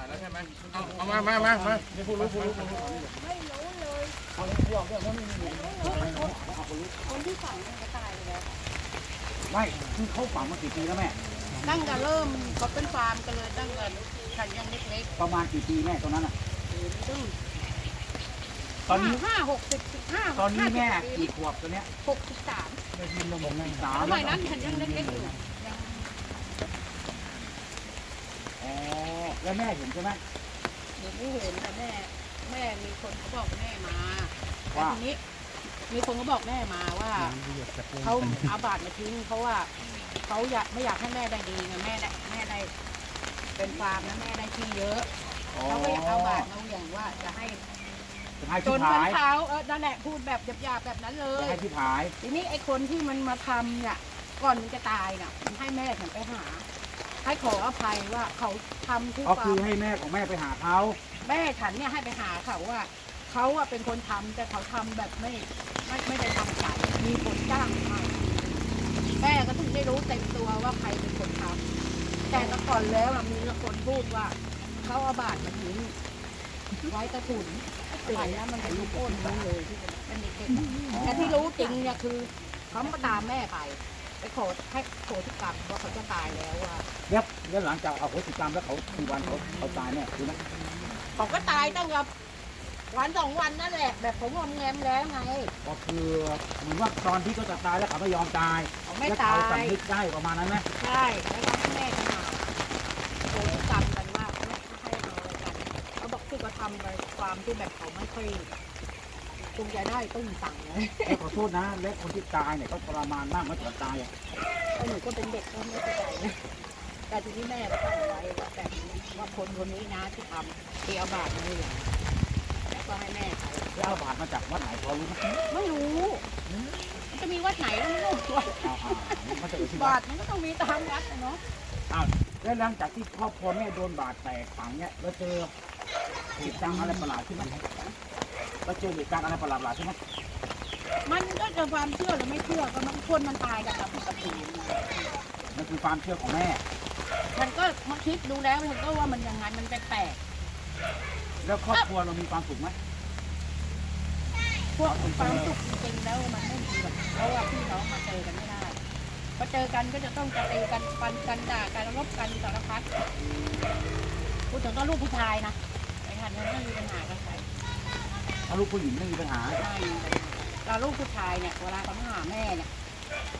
ถ่ายแล้วใช่ไหมเอาเอามามามามานี่ผู้รู้ผู้รู้ผู้รู้ไม่รู้เลยเขาเรียกเรื่องว่าไม่มีคนที่ฝังมันก็ตายไปแล้วไม่คือเขาฝังมากี่ปีแล้วแม่ ตั้งแต่เริ่มเขาเป็นฟาร์มกันเลยตั้งแต่ฉันยังเล็กประมาณกี่ปีแม่ตรงนั้นอะ ๆซึ่งตอนนี้ ห้าหกสิบห้าตอนนี้แม่ห้าสิบกี่ขวบตอนเนี้ยหกสิบสามได้ยินลมของแม่สามสมัยนั้นฉันยังเล็กๆอยู่ยัง อ๋อ แล้วแม่เห็นใช่ไหมเดี๋ยวไม่เห็นแต่แม่ แม่มีคนเขาบอกแม่มาแต่ว่าทีนี้ มีคนเขาบอกแม่มาว่าเขาเอาบาดมาทิ้งเพราะว่าเขาอยากไม่อยากให้แม่ได้ดีไงแม่ได้แม่ได้ เป็นฟาร์มนะแม่ได้ที่เยอะอ๋อเขาก็อยากเอาบาดมาอย่างว่าจะให้จะให้จที่นพันผายเท้าเออนั่นแหละพูดแบบหยาบๆแบบนั้นเลจะย ให้ที่ผาย ทีนี้ไอ้คนที่มันมาทำเนี่ยก่อนมันจะตายน่ะมันให้แม่ฉันไปหา ให้ขออภัยว่าเขาทำที่ก็ฟาคือร์มให้แม่ของแม่ไปหาเขาแม่ฉันเนี่ยให้ไปหาเขาว่าเขาอะเป็นคนทำแต่เขาทำแบบไม่ไม่ไม่ได้ทำใจมีคนจ้างมาแม่ก็ถึงได้รู้เต็มตัวว่าใครเป็นคนทำแต่ละก่อนแล้วอะมีคนพูดว่าเขาเอาบาดมาทิ้งไว้กระถุนไปแล้วมันเป็นลูกโอนรู้เลยที่เป็นเด็กๆแต่ที่รู้จริงเนี่ยคือเขามาตามแม่ไป ไปขอให้โขที่กรรมว่าเขาจะตายแล้วว่าแล้วแล้วหลังจากเอาโหสิกรรมแล้วเขากี่วันเขาเขาตายแน่คือไหมเขาก็ตายตั้งกับวันสองวันนั่นแหละ แบบผมงอมแงมแล้วไงก็คือเหมือนว่าตอนที่เขาจะตายแล้วเขาไม่ยอมตายเขาไม่แล้วตาเขาย สำนึกได้ประมาณนั้นไหมใช่แล้วก็ให้แม่กันมาโกงกรรมกันว่าไม่ให้เอาอะไรกันเขาบอกที่เขาทำไปความที่แบบเขาไม่ค่อยค งจะได้ตุ้มสั่งเลยแล้วขอโทษนะ และคนที่ตายเนี่ยเขาทรมานมากเมื่อก่อนตายอะเพราะหนูก็เป็นเด็กก็ไม่เข้าใจนะแต่ทีนี้แม่ก็ตั้งไว้ว่าแบบนี้ว่าคนคนนี้นะที่ทำที่เอาบาปมาเนี่ยแล้วก็ให้แม่ไปแล้วเอาบาดมาจากวัดไหนพอรู้ไหมไม่รู้มันจะมีวัดไหนก็ไม่รู้ว่าอ้าวอ้าวมันจะเอ่ยชื่อวับาดทมันก็ต้องมีตามวัดนะเนาะแล้วหลังจากที่ครอบครัวแม่โดนบาดแตกฝังเนี่ยเราเจอเหตุการณ์อะไรประหลาดขึ้นไหม เราเจอเหตุการณ์อะไรประหลาดๆใช่ไหมมันก็จะความเชื่อหรือไม่เชื่อก็มันคนมันตายกันตามปกติมันคือความเชื่อของแม่ฉันก็มาคิดดูแล้วฉันก็ว่ามันยังไงมันแปลกแล้วครอบครัวเรามีความสุขไหมๆพวกความสุขจริงๆแล้วมันไม่มีหรอกเพราะว่าพี่น้องมาเจอกันไม่ได้พอเจอกันก็จะต้องจะตีกันปันกันด่ากันรบกันสารพัดพูดถึงก็ลูกผู้ชายนะไอ้ท่านนั้นไม่มีปัญหากันใคร ถ้าลูกผู้หญิงไม่มีปัญหาไม่มีปัญหาแต่ลูกผู้ชายเนี่ยเวลาเขามาหาแม่เนี่ย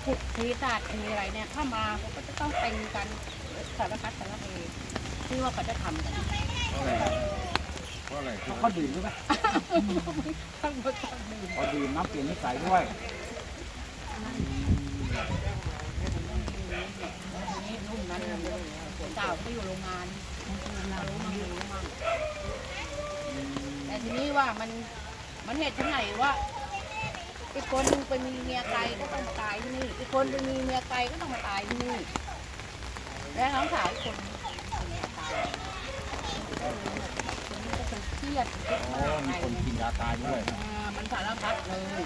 ขุดทีศาสตร์ทีอะไรเนี่ยถ้ามาเขาก็จะต้องตีกันสารพัดสารเพที่ว่าเขาจะทำกันเพราะอะไรเขาก็ดื่มด้วยไหมทั้งหมดทั้งดื่มเขาดื่มน้ำเปลี่ยนนิสัยด้วยนี่รุ่นนั้นเลยเก่าที่อยู่โรงงานเรารู้มั่งไม่รู้มั่งแต่ทีนี้ ว่ามันมันเหตุที่ไหนว่าอีกคนนึงไปมีเมียไกลก็ต้องมาตายที่นี่อีกคนไปมีเมียไกลก็ต้องมาตายที่นี่ และน้องสาวอีกคนคนนี้ตายคนนี้ก็คงเครียดคิดโอ้มากมีอะไรคนเนี่ยกินยาตายด้วยอ่ามันสารพัดเลย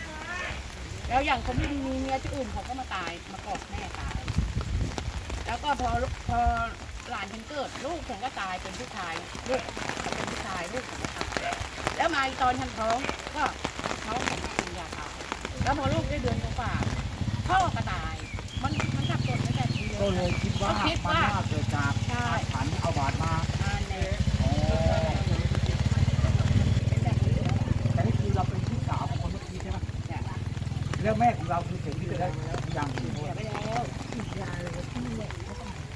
แล้วอย่างคนที่มีเมียที่อื่นเขาก็มาตายมากอดแม่ตาย แล้วก็พอพอหลานฉันเกิดลูกฉันก็ตายเป็นผู้ชายลูกเขาเป็นผู้ชายลูกฉันก็ตาย แล้วมาอีกตอนฉันท้องก็น้องฉันก็กินยาตายแล้วพอลูกได้เดือนกว่าๆพ่อก็ตาย มันมันสับสนไม่แต่ทีเดียวก็เลยคิดว่าก็คิดมันว่าน่าเกิดจากใช่ขันเอาบาดมาอ่าเนี่ยอ๋อเป็นแบบนี้เลยแต่นี่คือเราเป็นพี่สาวของคนเมื่อกี้ใช่ไหมเนี่ยแล้วแม่ของเราคือเสียชีวิตไปแล้วอย่างอื่นเสียไปแล้ว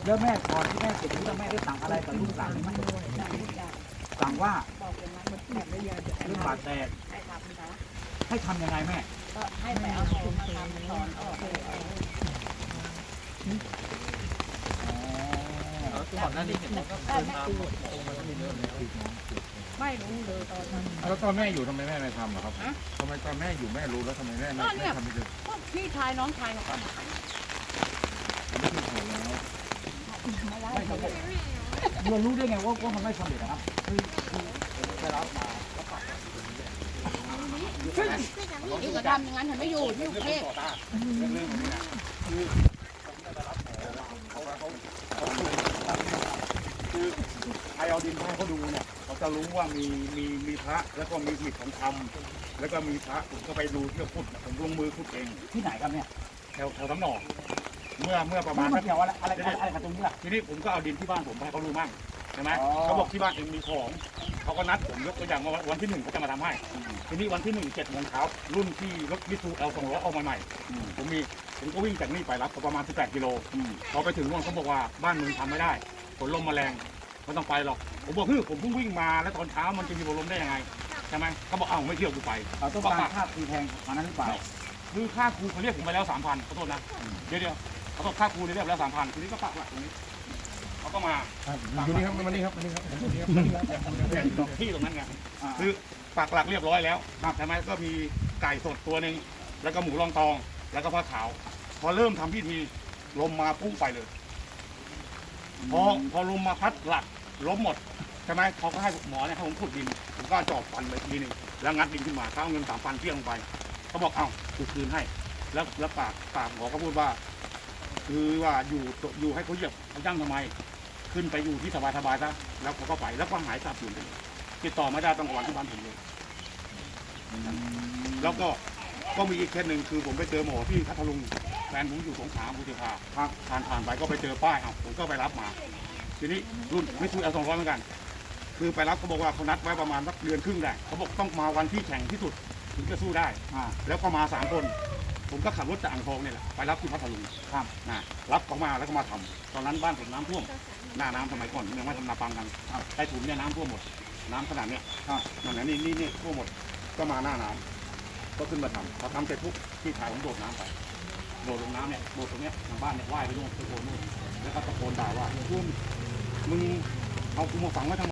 แล้วแม่ก่อนที่แม่เสียชีวิตแล้วแม่ได้สั่งอะไรกับลูกหลานไหมสั่งว่า เรื่องบาดแตกให้ทำนะให้ทำยังไงแม่ก็ให้ไปเอาของมาทำตอนออกเลยแล้วก่อนหน้านี้เห็นว่าก็เดินตามตรงมาที่เดิมแล้วไม่รู้เลยตอนนั้นแล้วตอนแม่อยู่ทำไมแม่ไม่ทำอครับทำไมตอนแม่อยู่แม่รู้แล้วทำไมแม่ไม่ก็เนี่ยไม่ทำไม่ได้พวกพี่ชายน้องชายเขาก็มาไม่ถูกแล้วมาไล่ไม่เรารู้ได้ไงว่าว่ามันไม่สำเร็จนะครับคือ อไปรับมาแล้วก็อีกก็ทำอย่างนั้นเห็นไม่อยู่ที่กรุงเทพคือคือใครเอาดินมาให้เขาดูเนี่ยเขาจะรู้ว่ามีมีมีพระแล้วก็มีหิดของคำแล้วก็มีพระผมก็ไปดูที่เขาขุดผมลงมือขุดเองที่ไหนครับเนี่ยแถวแถวตำหนอกเมื่อเมื่อประมาณมัสันกเกี่ยวอะไรอะไรอะไรอะไรกับตรงนี้ล่ะทีนี้ผมก็เอาดินที่บ้านผมไปให้เขาดูมั่งใช่ไหมอ๋อเขาบอกที่บ้านเองมีของ เขาก็นัดผมยกตัวอย่างว่าวันที่หนึ่งเขาจะมาทำให้ ทีนี้วันที่หนึ่งเจ็ดโมงเช้ารุ่นที่รถมิสูเอลสองร้อยเอามาใหม่อืมผมมีผมก็วิ่งจากนี่ไปรับประมาณ18กิโลอืมพอไปถึงนู่นเขาบอกว่าบ้านมึงทำไม่ได้ฝนลมแมลงไม่ต้องไปหรอกผมบอกเฮ้ยผมเพิ่งวิ่งมาแล้วตอนเช้ามันจะมีฝนลมได้ยังไงใช่ไหมเขาบอกเอ้าไม่เที่ยวกูไปเราต้องการค่าตีแพงกว่านั้นหรือเปล่าคือค่าครูเขาเรียกผมไปแล้วสามพันขอโทษนะเดี๋ยวเดี๋ยวขอโทษค่าครูเนี่ยเรียกไปแล้วสามพันทีนี้ก็ปักหลักตรงนี้ เขาก็มาอยู่นี่ครับมานี่ครับมานี่ครับมานี่ครับมานี่ครับที่ตรงนั้นไงอ่าคือปักหลักเรียบร้อยแล้วใช่ไหมก็มีไก่สดตัวหนึ่งแล้วก็หมูรองตอง แล้วก็ผ้าขาว พอเริ่มทำพิธีลมมาพุ่งไปเลยพอพอลมมาพัดหลักล้มหมดใช่ไหมเขาก็ให้หมอเนี่ยให้ผมขุดดินผมก็จอบฟันไปทีหนึงแล้วงัดดินขึ้นมาเขาเอาเงินสามพันเที่ยงลงไปเขาบอกเอ้ากูคืนให้ แล้วแล้วปากปากหมอก็พูดว่า คือว่าอยู่อยู่ให้เขาเหยียบเขาย่างทำไม ขึ้นไปอยู่ที่สบายสบายๆซะแล้วเขาก็ไปแล้วก็หายสาบสูญไปเลยติดต่อไม่ได้ต้องวันที่บ้านผมเลยแล้วก็ก็มีอีกเคสหนึ่งคือผมไปเจอหมอที่พัทลุงแฟนผมอยู่สงขลาบุรีพาผ่านผ่านผ่านไปก็ไปเจอป้ายเอาผมก็ไปรับมา ทีนี้รุ่นไม่คุยเอาสองร้อยเหมือนกัน คือไปรับเขาบอกว่าเขานัดไว้ประมาณสักเดือนครึ่งได้เขาบอกต้องมาวันที่แข่งที่สุด ถึงจะสู้ได้อ่าแล้วก็มาสามคน ผมก็ขับรถจากอ่างทองเนี่ยแหละไปรับที่พัทลุงครับนะรับเขามาแล้วก็มาทำตอนนั้นบ้านผมน้ำท่วม หน้าน้ำสมัยก่อนยังไม่ทำนาปังกันใต้ถุนเนี่ยน้ำท่วมหมด น้ำขนาดเนี้ยครับนั่นแหละนี่นี่นี่ท่วมหมดก็มาหน้าน้ำก็ขึ้นมาทำพอทำเสร็จปุ๊บพี่ชายผมโดดน้ำไป โดดลงน้ำเนี่ยโดดตรงเนี้ยทางบ้านเนี่ยว่ายไปนู่นไปโคนนู่นแล้วก็ตะโกนด่าว่าคุณมึงเอากูมาฝังไว้ทำไม